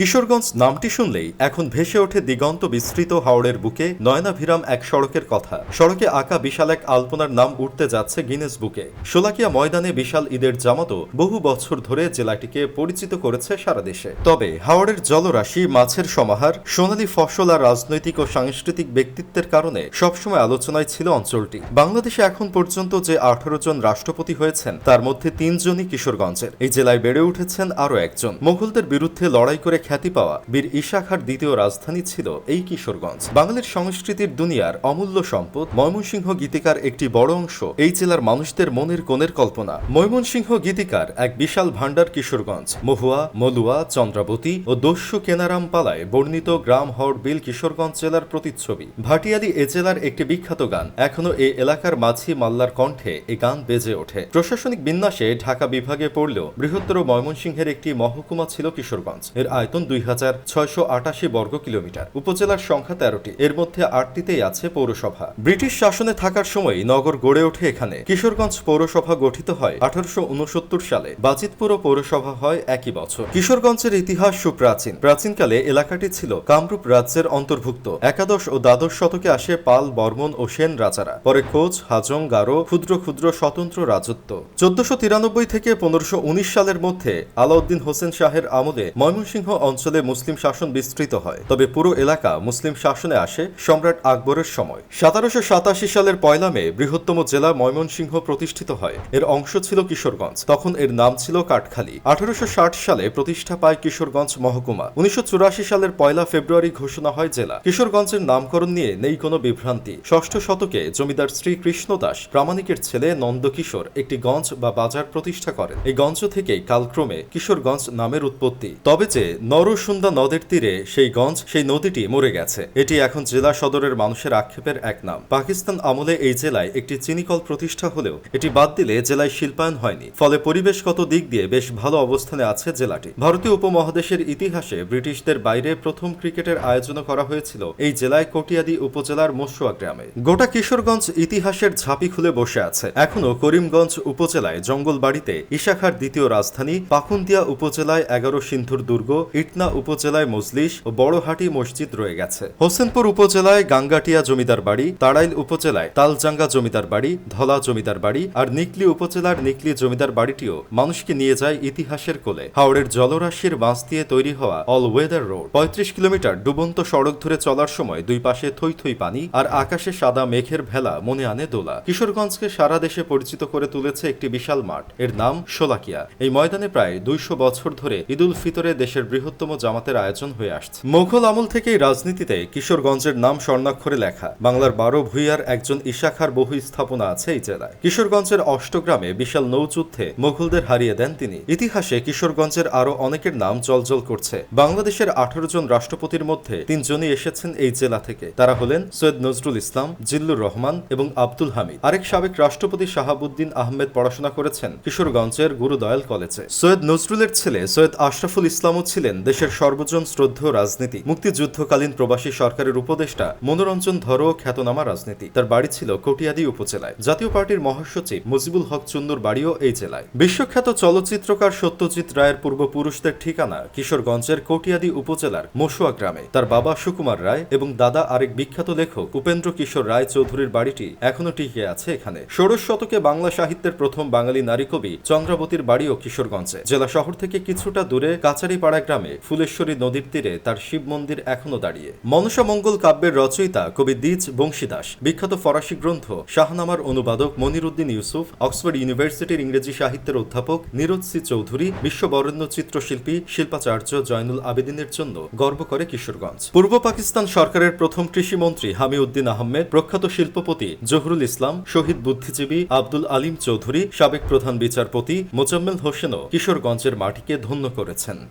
কিশোরগঞ্জ নামটি শুনলেই এখন ভেসে ওঠে দিগন্ত বিস্তৃত হাওড়ের বুকে নয়নাভিরাম এক সড়কের কথা। সড়কে আঁকা বিশাল এক আলপনার নাম উঠতে যাচ্ছে গিনেস বুকে। শোলাকিয়া ময়দানে বিশাল ঈদের জামাতো বহু বছর ধরে জেলাটিকে পরিচিত করেছে সারা দেশে। তবে হাওড়ের জলরাশি, মাছের সমাহার, সোনালী ফসল আর রাজনৈতিক ও সাংস্কৃতিক ব্যক্তিত্বের কারণে সবসময় আলোচনায় ছিল অঞ্চলটি। বাংলাদেশে এখন পর্যন্ত যে আঠারো জন রাষ্ট্রপতি হয়েছেন, তার মধ্যে তিনজনই কিশোরগঞ্জের। এই জেলায় বেড়ে উঠেছেন আরও একজন। মোগলদের বিরুদ্ধে লড়াই করে খ্যাতি পাওয়া বীর ঈশাখার দ্বিতীয় রাজধানী ছিল এই কিশোরগঞ্জ। বাঙালির সংস্কৃতির দুনিয়ার অমূল্য সম্পদ ময়মনসিংহ গীতিকার একটি বড় অংশ। এই জেলার মানুষদের মনের কোণের কল্পনা। ময়মনসিংহ গীতিকার এক বিশাল ভাণ্ডার কিশোরগঞ্জ। মহুয়া, মলুয়া, চন্দ্রাবতী ও দস্যু কেনারাম পালায় বর্ণিত গ্রাম হর বিল কিশোরগঞ্জ জেলার প্রতিচ্ছবি। ভাটিয়ালি এ জেলার একটি বিখ্যাত গান। এখনও এই এলাকার মাঝি মাল্লার কণ্ঠে এ গান বেজে ওঠে। প্রশাসনিক বিন্যাসে ঢাকা বিভাগে পড়লেও বৃহত্তর ময়মনসিংহের একটি মহকুমা ছিল কিশোরগঞ্জ। এর আয়তন দুই হাজার ছয়শো আটাশি বর্গ কিলোমিটার। উপজেলার সংখ্যা তেরোটি। এর মধ্যে আটটিতেই আছে পৌরসভা। ব্রিটিশ শাসনে থাকার সময় নগর গড়ে ওঠে এখানে। কিশোরগঞ্জ পৌরসভা গঠিত হয় আঠারোশো উনসত্তর সালে। বাজিতপুর পৌরসভা হয় একই বছর। কিশোরগঞ্জের ইতিহাস সুপ্রাচীন। প্রাচীনকালে এলাকাটি ছিল কামরূপ রাজ্যের অন্তর্ভুক্ত। একাদশ ও দ্বাদশ শতকে আসে পাল, বর্মন ও সেন রাজারা। পরে কোচ, হাজং, গারো, ক্ষুদ্র ক্ষুদ্র স্বতন্ত্র রাজত্ব। চোদ্দশো তিরানব্বই থেকে পনেরোশো সালের মধ্যে আলাউদ্দিন হোসেন শাহের আমলে ময়মনসিংহ অঞ্চলে মুসলিম শাসন বিস্তৃত হয়। তবে পুরো এলাকা মুসলিম শাসনে আসে সম্রাট আকবরের সময়। সতেরোশো সাতাশি সালের পয়লা মে বৃহত্তম জেলা ময়মনসিংহ প্রতিষ্ঠিত হয়। এর অংশ ছিল কিশোরগঞ্জ। তখন এর নাম ছিল কাঠখালী। আঠারোশো ষাট সালে প্রতিষ্ঠা পায় কিশোরগঞ্জ মহকুমা। উনিশশো চুরাশি সালের পয়লা ফেব্রুয়ারি ঘোষণা হয় জেলা। কিশোরগঞ্জের নামকরণ নিয়ে নেই কোনো বিভ্রান্তি। ষষ্ঠ শতকে জমিদার শ্রী কৃষ্ণ দাস, প্রামাণিকের ছেলে নন্দকিশোর একটি গঞ্জ বা বাজার প্রতিষ্ঠা করেন। এই গঞ্জ থেকেই কালক্রমে কিশোরগঞ্জ নামের উৎপত্তি। তবে যে নরসুন্দা নদের তীরে সেই গঞ্জ, সেই নদীটি মরে গেছে। এটি এখন জেলা সদরের মানুষের আক্ষেপের এক নাম। পাকিস্তান আমলে এই জেলায় একটি চিনিকল প্রতিষ্ঠা হলেও এটি বাদ দিলে জেলায় শিল্পায়ন হয়নি। ফলে পরিবেশগত দিক দিয়ে বেশ ভালো অবস্থানে আছে জেলাটি। ভারতীয় উপমহাদেশের ইতিহাসে ব্রিটিশদের বাইরে প্রথম ক্রিকেটের আয়োজন করা হয়েছিল এই জেলায় কটিয়াদি উপজেলার মসুয়া গ্রামে। গোটা কিশোরগঞ্জ ইতিহাসের ঝাঁপি খুলে বসে আছে। এখনও করিমগঞ্জ উপজেলায় জঙ্গলবাড়িতে ইশাখার দ্বিতীয় রাজধানী পাকুন্দিয়া উপজেলায় এগারো সিন্ধুর দুর্গ ইটনা উপজেলায় মজলিস ও বড়হাটি মসজিদ রয়ে গেছে। হোসেনপুর উপজেলায় গাঙ্গাটিয়া জমিদার বাড়ি তাড়াইল উপজেলায় তালজাঙ্গা জমিদার বাড়ি, ধলা জমিদার বাড়ি আর নিকলি উপজেলার নিকলি জমিদার বাড়িটিও মানুষকে নিয়ে যায় ইতিহাসের কোলে। হাওড়ের জলরাশির বাঁশ দিয়ে তৈরি হওয়া অল ওয়েদার রোড পঁয়ত্রিশ কিলোমিটার ডুবন্ত সড়ক ধরে চলার সময় দুই পাশে থই থই পানি আর আকাশে সাদা মেঘের ভেলা মনে আনে দোলা। কিশোরগঞ্জকে সারা দেশে পরিচিত করে তুলেছে একটি বিশাল মাঠ। এর নাম শোলাকিয়া। এই ময়দানে প্রায় দুইশো বছর ধরে ঈদুল ফিতরে দেশের বৃহত্তম জামাতের আয়োজন হয়ে আসছে। মোঘল আমল থেকেই রাজনীতিতে কিশোরগঞ্জের নাম স্বর্ণাক্ষরে লেখা। বাংলার বারো ভূঁইয়ার একজন ইশাখার বহু স্থাপনা আছে এই জেলায়। কিশোরগঞ্জের অষ্টগ্রামে বিশাল নৌযুদ্ধে মোঘলদের হারিয়ে দেন তিনি। ইতিহাসে কিশোরগঞ্জের আরও অনেকের নাম জলজল করছে। বাংলাদেশের আঠারো জন রাষ্ট্রপতির মধ্যে তিনজনই এসেছেন এই জেলা থেকে। তারা হলেন সৈয়দ নজরুল ইসলাম, জিল্লুর রহমান এবং আব্দুল হামিদ। আরেক সাবেক রাষ্ট্রপতি শাহাবুদ্দিন আহমেদ পড়াশোনা করেছেন কিশোরগঞ্জের গুরুদয়াল কলেজে। সৈয়দ নজরুলের ছেলে সৈয়দ আশরাফুল ইসলামও ছিলেন দেশের সর্বজন শ্রদ্ধ রাজনীতি। মুক্তিযুদ্ধকালীন প্রবাসী সরকারের উপদেষ্টা মনোরঞ্জন ধরো খ্যাতনামা রাজনীতি। তার বাড়ি ছিল কটিয়াদি উপজেলায়। জাতীয় পার্টির মহাসচিব মুজিবুল হক চুন্নুর বাড়িও এই জেলায়। বিশ্বখ্যাত চলচ্চিত্রকার সত্যজিৎ রায়ের পূর্বপুরুষদের ঠিকানা কিশোরগঞ্জের কটিয়াদি উপজেলার মসুয়া গ্রামে। তার বাবা সুকুমার রায় এবং দাদা আরেক বিখ্যাত লেখক উপেন্দ্র কিশোর রায় চৌধুরীর বাড়িটি এখনও টিকে আছে এখানে। ষোড়শ শতকে বাংলা সাহিত্যের প্রথম বাঙালি নারী কবি চন্দ্রাবতীর বাড়িও কিশোরগঞ্জে। জেলা শহর থেকে কিছুটা দূরে কাচারিপাড়া গ্রামে ফুলেশ্বরী নদীর তীরে তার শিব মন্দির এখনও দাঁড়িয়ে। মনসা মঙ্গল কাব্যের রচয়িতা কবি দ্বিজ বংশীদাস, বিখ্যাত ফরাসি গ্রন্থ শাহনামার অনুবাদক মনিরুদ্দিন ইউসুফ, অক্সফোর্ড ইউনিভার্সিটির ইংরেজি সাহিত্যের অধ্যাপক নিরোজ সি চৌধুরী, বিশ্ববরেণ্য চিত্রশিল্পী শিল্পাচার্য জয়নুল আবেদিনের জন্য গর্ব করে কিশোরগঞ্জ। পূর্ব পাকিস্তান সরকারের প্রথম কৃষিমন্ত্রী হামিউদ্দিন আহমেদ, প্রখ্যাত শিল্পপতি জহুরুল ইসলাম, শহীদ বুদ্ধিজীবী আব্দুল আলিম চৌধুরী, সাবেক প্রধান বিচারপতি মোজাম্মেল হোসেনও কিশোরগঞ্জের মাটিকে ধন্য করেছেন।